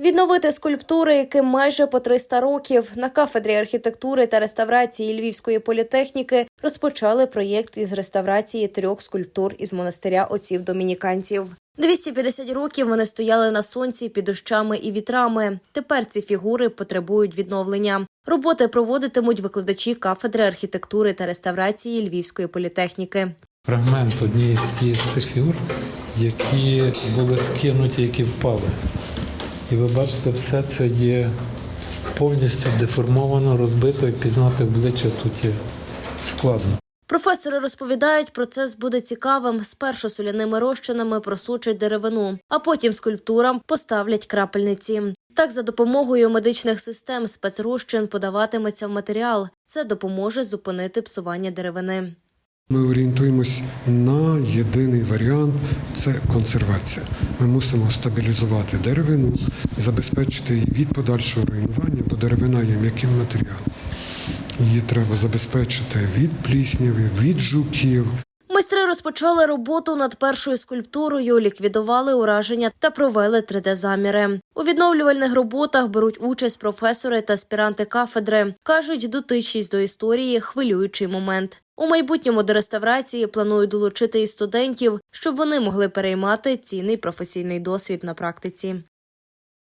Відновити скульптури, яким майже по 300 років на кафедрі архітектури та реставрації Львівської політехніки розпочали проєкт із реставрації трьох скульптур із монастиря отців домініканців. 250 років вони стояли на сонці під дощами і вітрами. Тепер ці фігури потребують відновлення. Роботи проводитимуть викладачі кафедри архітектури та реставрації Львівської політехніки. фрагмент однієї з тих фігур, які були скинуті, які впали. І ви бачите, все це є повністю деформовано, розбито і пізнати обличчя тут є складно. Професори розповідають, процес буде цікавим. Спершу соляними розчинами просучать деревину, а потім скульптурам поставлять крапельниці. Так, за допомогою медичних систем спецрозчин подаватиметься в матеріал. Це допоможе зупинити псування деревини. Ми орієнтуємось на єдиний варіант це консервація. Ми мусимо стабілізувати деревину, забезпечити її від подальшого руйнування, бо деревина є м'яким матеріалом. Її треба забезпечити від пліснявів, від жуків, Майстри розпочали роботу над першою скульптурою, ліквідували ураження та провели 3D-заміри. У відновлювальних роботах беруть участь професори та аспіранти кафедри. кажуть, дотичність до історії хвилюючий момент. У майбутньому до реставрації планують долучити і студентів, щоб вони могли переймати цінний професійний досвід на практиці.